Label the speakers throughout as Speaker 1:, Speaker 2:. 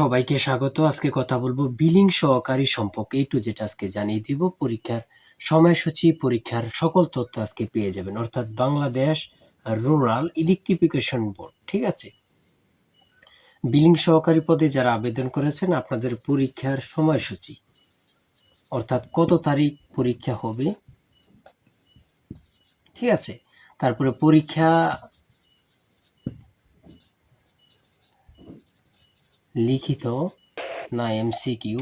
Speaker 1: সবাইকে স্বাগত। আজকে কথা বলব বিলিং সহকারী সম্পর্কে। একটু যেটা আজকে জানিয়ে দিব। পরীক্ষার সময়সূচি, পরীক্ষার সকল তথ্য আজকে পেয়ে যাবেন। অর্থাৎ বাংলাদেশ রুরাল ইলেকট্রিফিকেশন বোর্ড ঠিক আছে? বিলিং সহকারী পদে যারা আবেদন করেছেন, আপনাদের পরীক্ষার সময়সূচি, অর্থাৎ কত তারিখ পরীক্ষা হবে, ঠিক আছে? তারপরে পরীক্ষা লিখিত না এমসিকিউ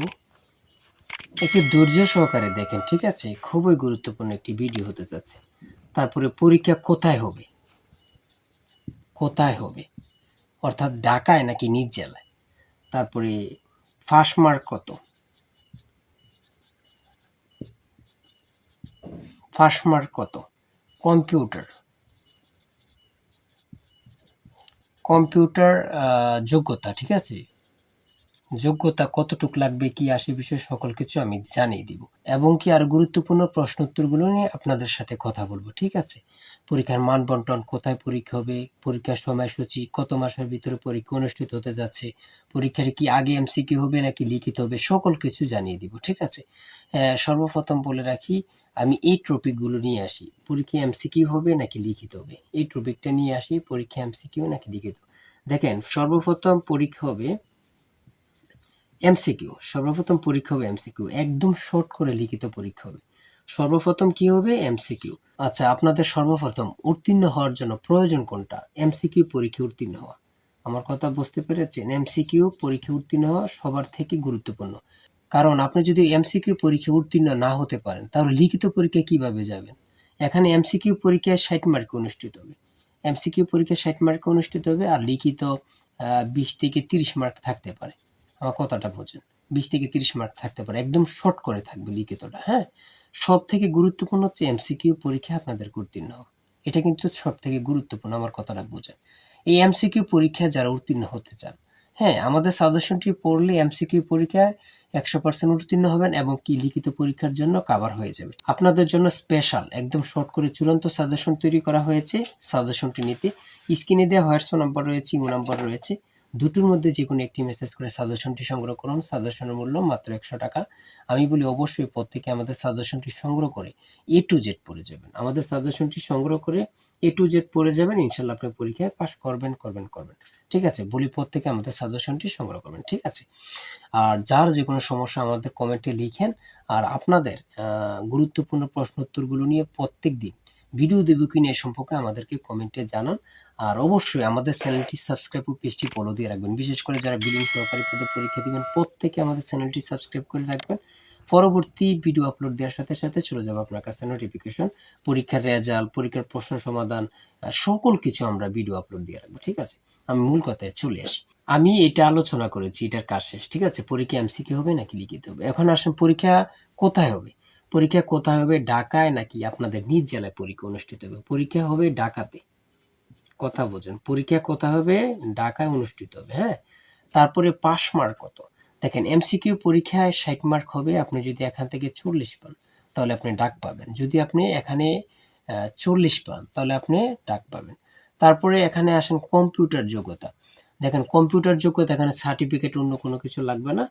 Speaker 1: একটু ধৈর্য সহকারে দেখেন, ঠিক আছে? খুবই গুরুত্বপূর্ণ একটি ভিডিও হতে যাচ্ছে। তারপরে পরীক্ষা কোথায় হবে? কোথায় হবে? অর্থাৎ ঢাকায় নাকি নিজ জেলায়? তারপরে ফার্স্ট মার্ক কত? ফার্স্ট মার্ক কত? কম্পিউটার। কম্পিউটার যোগ্যতা, ঠিক আছে? যোগ্যতা কতটুক লাগবে, কি আসে বিষয়ে সকল কিছু আমি জানিয়ে দিব। এবং কি আর গুরুত্বপূর্ণ প্রশ্ন উত্তরগুলো নিয়ে আপনাদের সাথে কথা বলব, ঠিক আছে? পরীক্ষার মান বন্টন কোথায় পরীক্ষা হবে, পরীক্ষার সময়সূচি কত মাসের ভিতরে পরীক্ষা অনুষ্ঠিত হতে যাচ্ছে, পরীক্ষার কি আগে এমসিকিউ হবে নাকি লিখিত হবে, সকল কিছু জানিয়ে দিব, ঠিক আছে? সর্বপ্রথম বলে রাখি, আমি এই টপিকগুলো নিয়ে আসি, পরীক্ষা এমসিকিউ হবে নাকি লিখিত হবে? এই টপিকটা নিয়ে আসি, পরীক্ষা এমসিকিউ নাকি লিখিত? দেখেন, সর্বপ্রথম পরীক্ষা হবে এমসিকিউ সর্বপ্রথম পরীক্ষা হবে এমসিকিউ একদম শর্ট করে লিখিত পরীক্ষা হবে। সর্বপ্রথম কি হবে? এমসিকিউ আচ্ছা আপনাদের সর্বপ্রথম উত্তীর্ণ হওয়ার জন্য প্রয়োজন কোনটা? এমসিকিউ পরীক্ষা উত্তীর্ণ হওয়া। আমার কথা বুঝতে পেরেছেন? এমসিকিউ পরীক্ষা উত্তীর্ণ হওয়া সবার থেকে গুরুত্বপূর্ণ। কারণ আপনি যদি এমসিকিউ পরীক্ষা উত্তীর্ণ না হতে পারেন, তাহলে লিখিত পরীক্ষা কীভাবে যাবেন? এখানে এমসিকিউ পরীক্ষায় ষাট মার্কে অনুষ্ঠিত হবে। এমসিকিউ পরীক্ষায় ষাট মার্কে অনুষ্ঠিত হবে আর লিখিত বিশ থেকে তিরিশ মার্ক থাকতে পারে। আমার কথাটা বোঝেন। বিশ থেকে তিরিশ মার্ক থাকতে পারে। একদম শর্ট করে থাকবে লিখিতটা হ্যাঁ? সব থেকে গুরুত্বপূর্ণ হচ্ছে এমসিকিউ পরীক্ষা আপনাদের উত্তীর্ণ এটা কিন্তু সব থেকে গুরুত্বপূর্ণ আমার কথাটা বোঝেন। এই এমসিকিউ পরীক্ষায় যারা উত্তীর্ণ হতে চান হ্যাঁ আমাদের সাজেশনটি পড়লে এমসিকিউ পরীক্ষায় একশো পার্সেন্ট উত্তীর্ণ হবেন এবং কি লিখিত পরীক্ষার জন্য কাভার হয়ে যাবে। আপনাদের জন্য স্পেশাল একদম শর্ট করে চূড়ান্ত সাজেশন তৈরি করা হয়েছে। সাজেশনটি নিতে স্ক্রিনে দেওয়া হোয়াটসঅ্যাপ নাম্বার রয়েছে ইমো নাম্বার রয়েছে। দুটোর মধ্যে যে কোনো একটি মেসেজ করে সাজেশনটি সংগ্রহ করুন। সাজেশনের মূল্য মাত্র একশো টাকা। আমি বলি অবশ্যই প্রত্যেকে আমাদের সাজেশনটি সংগ্রহ করে এ টু জেড পড়ে যাবেন। আমাদের সাজেশনটি সংগ্রহ করে এ টু জেড পড়ে যাবেন। ইনশাল্লাহ আপনি পরীক্ষায় পাস করবেন করবেন করবেন। ঠিক আছে? বলি প্রত্যেকে আমাদের সাজেশনটি সংগ্রহ করবেন। ঠিক আছে? আর যার যে কোনো সমস্যা আমাদের কমেন্টে লিখেন। আর আপনাদের গুরুত্বপূর্ণ প্রশ্ন উত্তরগুলো নিয়ে প্রত্যেক দিন ভিডিও দেবো কি নিয়ে সম্পর্কে আমাদেরকে কমেন্টে জানান। আর অবশ্যই আমাদের চ্যানেলটি সাবস্ক্রাইব ও পেজটি ফলো দিয়ে রাখবেন। বিশেষ করে যারা বিলিং সহকারী পদে পরীক্ষা দিবেন, প্রত্যেকে আমাদের চ্যানেলটি সাবস্ক্রাইব করে রাখবেন। পরবর্তী ভিডিও আপলোড দেওয়ার সাথে সাথে চলে যাবে আপনার কাছে নোটিফিকেশন পরীক্ষার রেজাল্ট পরীক্ষার প্রশ্ন সমাধান সকল কিছু আমরা ভিডিও আপলোড দিয়ে রাখব, ঠিক আছে? আমি মূল কথায় চলে আসি। আমি এটা আলোচনা করেছি, এটার কাজ শেষ, ঠিক আছে? পরীক্ষা এমসিকিউ হবে নাকি লিখিত হবে? এখন আসেন পরীক্ষা কোথায় হবে? পরীক্ষা কোথায় হবে? ঢাকায় নাকি আপনাদের নিজ জেলায় পরীক্ষা অনুষ্ঠিত হবে? পরীক্ষা হবে ঢাকাতে। কথা বোঝেন। পরীক্ষা কথা হবে? ঢাকায় অনুষ্ঠিত হবে হ্যাঁ? তারপরে পাস মার্ক কত? দেখেন এমসিকিউ পরীক্ষায় ষাট মার্ক হবে, আপনি যদি এখান থেকে চল্লিশ পান, তাহলে আপনি ডাক পাবেন। যদি আপনি এখানে চল্লিশ পান, তাহলে আপনি ডাক পাবেন। তারপরে এখানে আসেন কম্পিউটার যোগ্যতা। দেখেন, কম্পিউটার যোগ্যতা, এখানে সার্টিফিকেট অন্য কোনো কিছু লাগবে না।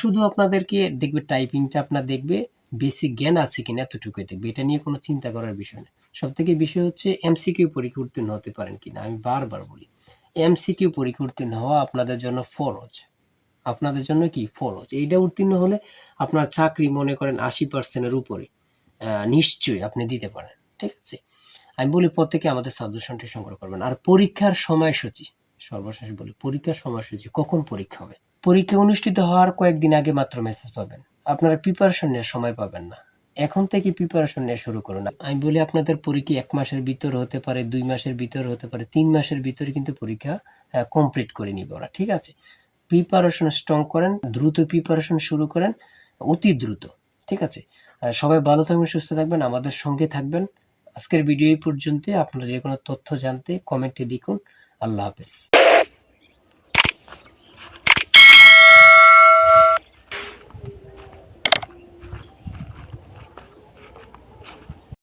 Speaker 1: শুধু আপনাদেরকে দেখবে টাইপিংটা আপনার দেখবে বেসিক জ্ঞান আছে কিনা এতটুকুই দেখবে। এটা নিয়ে কোনো চিন্তা করার বিষয় না। সব থেকে বিষয় হচ্ছে এমসিকিউ পরীক্ষা হতে পারেন কিনা? আমি বারবার বলি, এমসিকিউ পরীক্ষা হওয়া আপনাদের জন্য ফরজ। আপনাদের জন্য কি? ফরজ। এইটা উত্তীর্ণ হলে আপনার চাকরি মনে করেন আশি পার্সেন্টের উপরে নিশ্চয়ই আপনি দিতে পারেন। ঠিক আছে? আমি বলি প্রত্যেকে আমাদের সাজেশনটি সংগ্রহ করবেন। আর পরীক্ষার সময়সূচি, সর্বশেষ বলি, পরীক্ষার সময়সূচি কখন পরীক্ষা হবে? পরীক্ষা অনুষ্ঠিত হওয়ার কয়েকদিন আগে মাত্র মেসেজ পাবেন। আপনারা প্রিপারেশন নেওয়ার সময় পাবেন না। এখন থেকে প্রিপারেশন নেওয়া শুরু করুন। আমি বলি আপনাদের পরীক্ষা এক মাসের ভিতর হতে পারে, দুই মাসের ভিতর হতে পারে, তিন মাসের ভিতরে কিন্তু পরীক্ষা কমপ্লিট করে নিবে ওরা, ঠিক আছে? প্রিপারেশন স্ট্রং করেন, দ্রুত প্রিপারেশন শুরু করেন, অতি দ্রুত, ঠিক আছে? সবাই ভালো থাকবেন, সুস্থ থাকবেন, আমাদের সঙ্গে থাকবেন। আজকের ভিডিও এই পর্যন্ত আপনারা যে কোনো তথ্য জানতে কমেন্টে লিখুন। আল্লাহ হাফেজ।